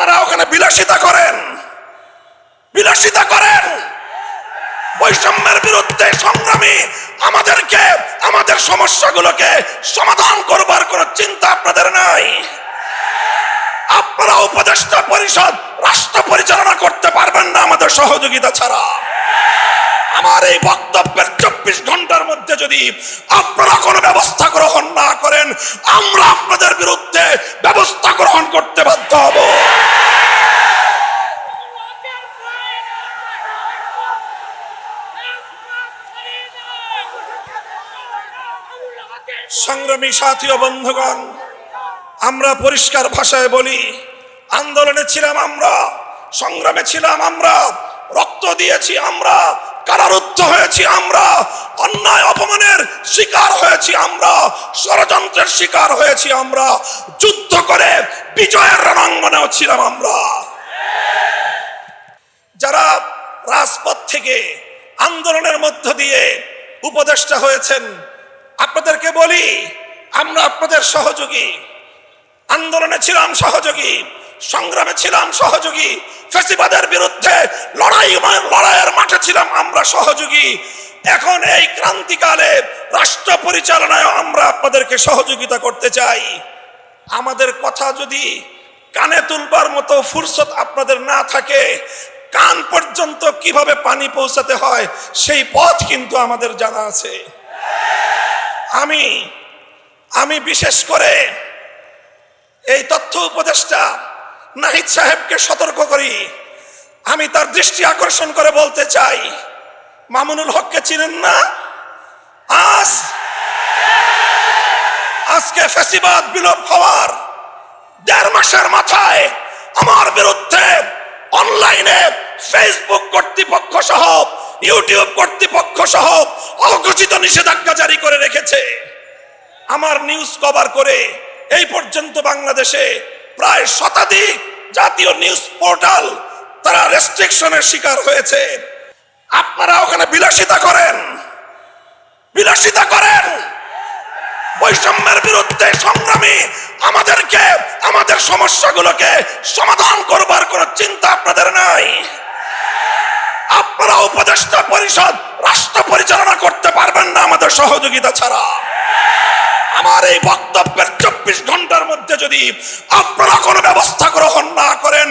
আপনারা ওখানে বিলাসিতা করেন। বিলাসিতা করেন। বৈষম্যের বিরুদ্ধে সংগ্রামী আমাদেরকে, আমাদের সমস্যাগুলোকে সমাধান করবার কোনো চিন্তা আপনাদের নাই। আপনারা উপদেষ্টা পরিষদ, রাষ্ট্র পরিচালনা করতে পারবেন না আমাদের সহযোগিতা ছাড়া। আমার এই বক্তব্যের চব্বিশ ঘণ্টার মধ্যে যদি আপনারা কোনো ব্যবস্থা গ্রহণ না করেন, আমরা আপনাদের বিরুদ্ধে ব্যবস্থা গ্রহণ করতে বাধ্য হব। সংগ্রামী সাথী ও বন্ধুগণ, আমরা পরিষ্কার ভাষায় বলি, আন্দোলনে ছিলাম আমরা, সংগ্রামে ছিলাম আমরা, রক্ত দিয়েছি আমরা কারারুদ্ধ হয়েছি আমরা, অন্যায় অপমানের শিকার হয়েছি আমরা, ষড়যন্ত্রের শিকার হয়েছি আমরা, যুদ্ধ করে বিজয়ের রণাঙ্গনেও ছিলাম আমরা। যারা রাজপথ থেকে আন্দোলনের মধ্য দিয়ে উপদেষ্টা হয়েছেন, আপনাদেরকে বলি, আমরা আপনাদের সহযোগী। আন্দোলনে ছিলাম সহযোগী, সংগ্রামে ছিলাম সহযোগী, ফেসিবাদের বিরুদ্ধে লড়াই লড়াইয়ের মাঠে ছিলাম আমরা সহযোগী। এখন এই ক্রান্তিকালে রাষ্ট্র পরিচালনায় আমরা আপনাদেরকে সহযোগিতা করতে চাই। আমাদের কথা যদি কানে তুলবার মতো ফুরসত আপনাদের না থাকে, কান পর্যন্ত কীভাবে পানি পৌঁছাতে হয়, সেই পথ কিন্তু আমাদের জানা আছে। আমি আমি বিশেষ করে এই তথ্য উপদেষ্টা নাহিদ সাহেবকে সতর্ক করি। আমি তার দৃষ্টি আকর্ষণ করে বলতে চাই। মামুনুল হককে চিনেন না? আজ, আজকে ফেসিবাদ বিলোপ হওয়ার দেড় মাসের মাথায় আমার বিরুদ্ধে অনলাইনে ফেসবুক কর্তৃপক্ষ সহ ইউটিউব কর্তৃপক্ষ সহ অঘোষিত নিষেধাজ্ঞা জারি করে রেখেছে। আমার নিউজ কভার করে এই পর্যন্ত বাংলাদেশে প্রায় শতাধিক জাতীয় নিউজ পোর্টাল তারা রেস্ট্রিকশনের শিকার হয়েছে। আপনারা ওখানে বিলাসিতা করেন। বিলাসিতা করেন। বৈষম্যের বিরুদ্ধে সংগ্রামী আমাদেরকে, আমাদের সমস্যাগুলোকে সমাধান করবার কোনো চিন্তা আপনাদের নাই। আপনারা উপদেষ্টা পরিষদ, রাষ্ট্র পরিচালনা করতে পারবেন না আমাদের সহযোগিতা ছাড়া। আমার এই বক্তব্যের চব্বিশ ঘণ্টার মধ্যে যদি আপনারা কোনো ব্যবস্থা গ্রহণ না করেন,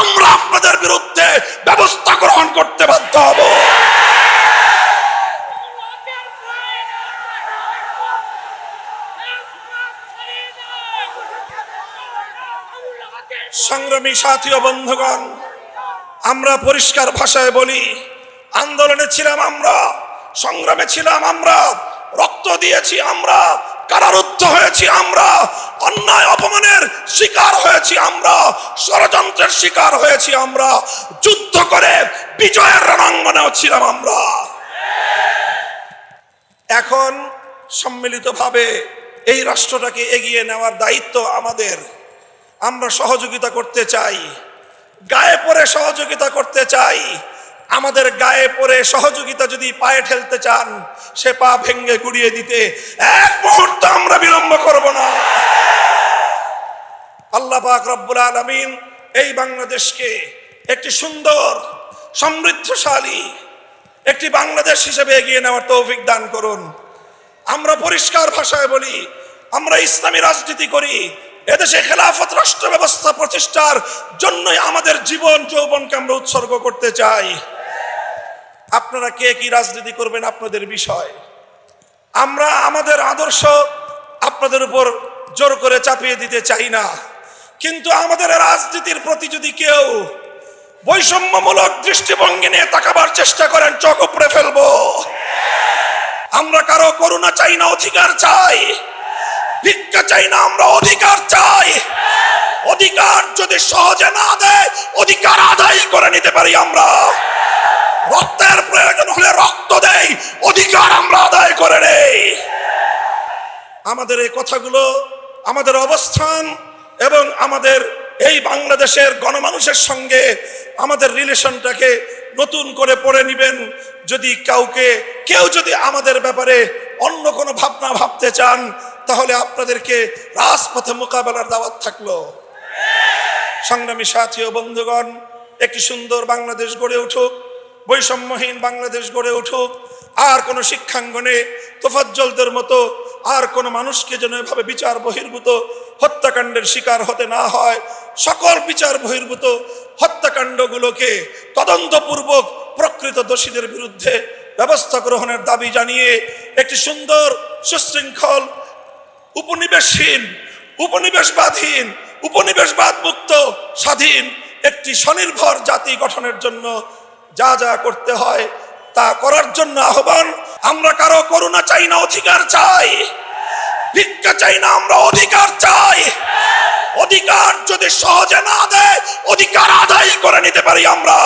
আমরা আপনাদের বিরুদ্ধে ব্যবস্থা গ্রহণ করতে বাধ্য হব। সংগ্রামী সাথী ও বন্ধুগণ, আমরা পরিষ্কার ভাষায় বলি, আন্দোলনে ছিলাম আমরা, সংগ্রামে ছিলাম আমরা, রক্ত দিয়েছি আমরা কারারুদ্ধ হয়েছি আমরা, অন্যায় অপমানের শিকার হয়েছি আমরা, ষড়যন্ত্রের শিকার হয়েছি আমরা, যুদ্ধ করে বিজয়ের রণাঙ্গনেও ছিলাম আমরা। এখন সম্মিলিতভাবে এই রাষ্ট্রটাকে এগিয়ে নেওয়ার দায়িত্ব আমাদের। আমরা সহযোগিতা করতে চাই, গায়ে পড়ে সহযোগিতা করতে চাই আমাদের গায়ে পড়ে সহযোগিতা যদি পায়ে ঠেলতে চান, সে পা ভেঙ্গে গুড়িয়ে দিতে এক মুহূর্ত আমরা বিলম্ব করব না। আল্লাহ পাক রব্বুল আলমিন এই বাংলাদেশকে একটি সুন্দর, সমৃদ্ধশালী, একটি বাংলাদেশ হিসেবে এগিয়ে নেওয়ার তৌফিক দান করুন। আমরা পরিষ্কার ভাষায় বলি, আমরা ইসলামী রাজনীতি করি, এদেশে খেলাফত রাষ্ট্র ব্যবস্থা প্রতিষ্ঠার জন্যই আমাদের জীবন, যৌবনকে আমরা উৎসর্গ করতে চাই। আপনারা কে কি রাজনীতি করবেন আপনাদের বিষয়? আমরা আমাদের আদর্শ আপনাদের উপর জোর করে চাপিয়ে দিতে চাই না। কিন্তু আমাদের রাজনীতির প্রতি যদি কেউ বৈষম্যমূলক দৃষ্টিভঙ্গি নিয়ে তাকাবার চেষ্টা করেন, চোখ উপড়ে ফেলব। আমরা কারও করুণা চাই না, অধিকার চাই। ভিক্ষা চাই না, আমরা অধিকার চাই। অধিকার যদি সহজে না দেয়, অধিকার আদায় করে নিতে পারি আমরা। রক্তের প্রয়োজন হলে রক্ত দেই, অধিকার আমরা আদায় করে নেই। আমাদের এই কথাগুলো, আমাদের অবস্থান এবং আমাদের এই বাংলাদেশের গণমানুষের সঙ্গে আমাদের রিলেশনটাকে নতুন করে পড়ে নিবেন। যদি কাউকে, কেউ যদি আমাদের ব্যাপারে অন্য কোনো ভাবনা ভাবতে চান, তাহলে আপনাদেরকে রাজপথে মোকাবেলার দাওয়াত থাকল। সংগ্রামী সাথী ও বন্ধুগণ, একটি সুন্দর বাংলাদেশ গড়ে উঠুক। বৈষম্যহীন বাংলাদেশ গড়ে উঠুক, আর কোনো শিক্ষাঙ্গনে তোফাজ্জলদের মতো আর কোনো মানুষকে যেন এভাবে বিচার বহির্ভূত হত্যাকাণ্ডের শিকার হতে না হয়। সকল বিচার বহির্ভূত হত্যাকাণ্ডগুলোকে তদন্তপূর্বক প্রকৃত দোষীদের বিরুদ্ধে ব্যবস্থা গ্রহণের দাবি জানিয়ে একটি সুন্দর, সুশৃঙ্খল, উপনিবেশহীন উপনিবেশবাদহীন উপনিবেশবাদ মুক্ত স্বাধীন একটি স্বনির্ভর জাতি গঠনের জন্য যা যা করতে হয় তা করার জন্য আহ্বান, আমরা কারও করুণা চাই না, অধিকার চাই। ভিক্ষা চাই না, আমরা অধিকার চাই। অধিকার যদি সহজে না দেয়, অধিকার আদায় করে নিতে পারি আমরা।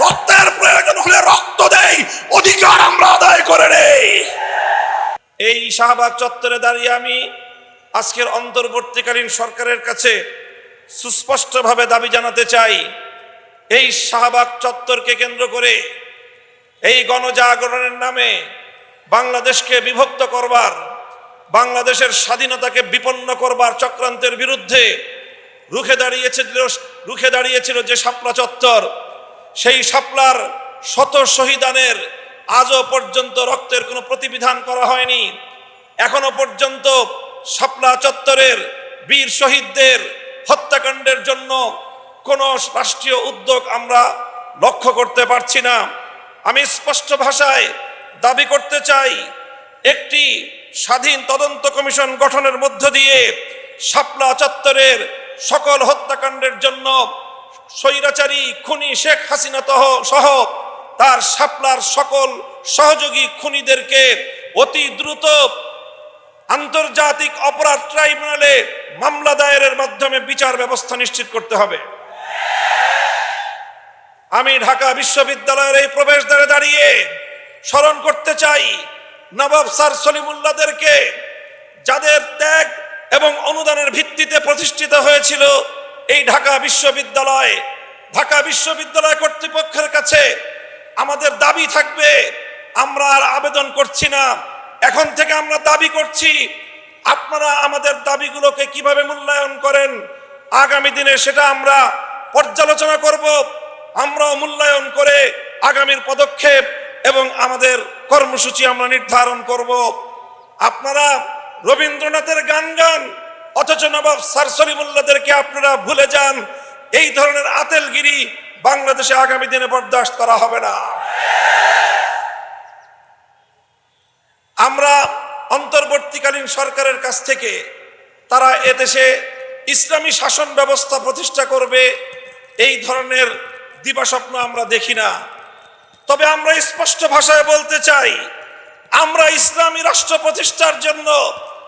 রক্তের প্রয়োজন হলে রক্ত দেই, অধিকার আমরা আদায় করে নেই। এই শাহবাগ চত্বরে দাঁড়িয়ে আমি আজকের অন্তর্বর্তীকালীন সরকারের কাছে সুস্পষ্টভাবে দাবি জানাতে চাই এই শাহবাগ চত্বরকে কেন্দ্র করে, এই গণজাগরণের নামে বাংলাদেশকে বিভক্ত করবার, বাংলাদেশের স্বাধীনতাকে বিপন্ন করবার চক্রান্তের বিরুদ্ধে রুখে দাঁড়িয়েছিল রুখে দাঁড়িয়েছিল যে শাপলা চত্বর, সেই শাপলার শত শহীদানের আজও পর্যন্ত রক্তের কোনো প্রতিবিধান করা হয়নি। এখনও পর্যন্ত শাপলা চত্বরের বীর শহীদদের হত্যাকাণ্ডের জন্য কোনো রাষ্ট্রীয় উদ্যোগ আমরা লক্ষ্য করতে পারছি না। আমি স্পষ্ট ভাষায় দাবি করতে চাই, একটি স্বাধীন তদন্ত কমিশন গঠনের মধ্য দিয়ে শাপলা চত্বরের সকল হত্যাকাণ্ডের জন্য স্বৈরাচারী খুনি শেখ হাসিনা সহ তার শাপলার সকল সহযোগী খুনিদেরকে অতি দ্রুত আন্তর্জাতিক অপরাধ ট্রাইব্যুনালে মামলা দায়েরের মাধ্যমে বিচার ব্যবস্থা নিশ্চিত করতে হবে। আমি ঢাকা বিশ্ববিদ্যালয়ের এই প্রবেশদ্বারে দাঁড়িয়ে স্মরণ করতে চাই নবাব স্যার সলিমুল্লাদেরকে যাদের ত্যাগ এবং অনুদানের ভিত্তিতে প্রতিষ্ঠিত হয়েছিল এই ঢাকা বিশ্ববিদ্যালয়। ঢাকা বিশ্ববিদ্যালয় কর্তৃপক্ষের কাছে আমাদের দাবি থাকবে, আমরা আর আবেদন করছি না। এখন থেকে আমরা দাবি করছি, আপনারা আমাদের দাবিগুলোকে কীভাবে মূল্যায়ন করেন? আগামী দিনে সেটা আমরা পর্যালোচনা করব। আমরাও মূল্যায়ন করে আগামীর পদক্ষেপ এবং আমাদের কর্মসূচি আমরা নির্ধারণ করব। আপনারা রবীন্দ্রনাথের গান গান, অথচ নবাব স্যার সলিমুল্লাদেরকে আপনারা ভুলে যান, এই ধরনের আতেলগিরি বাংলাদেশে আগামী দিনে বরদাস্ত করা হবে না। আমরা অন্তর্বর্তীকালীন সরকারের কাছ থেকে, তারা এদেশে ইসলামী শাসন ব্যবস্থা প্রতিষ্ঠা করবে, এই ধরনের দিবাস্বপ্ন আমরা দেখি না। তবে আমরা স্পষ্ট ভাষায় বলতে চাই, আমরা ইসলামী রাষ্ট্র প্রতিষ্ঠার জন্য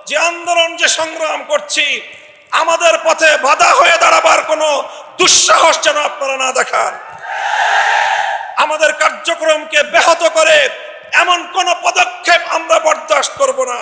যে আন্দোলন, যে সংগ্রাম করছি, আমাদের পথে বাধা হয়ে দাঁড়াবার কোনো দুঃসাহস যেন আপনারা না দেখান। আমাদের কার্যক্রমকে ব্যাহত করে এমন কোন পদক্ষেপ আমরা বরদাস্ত করব না।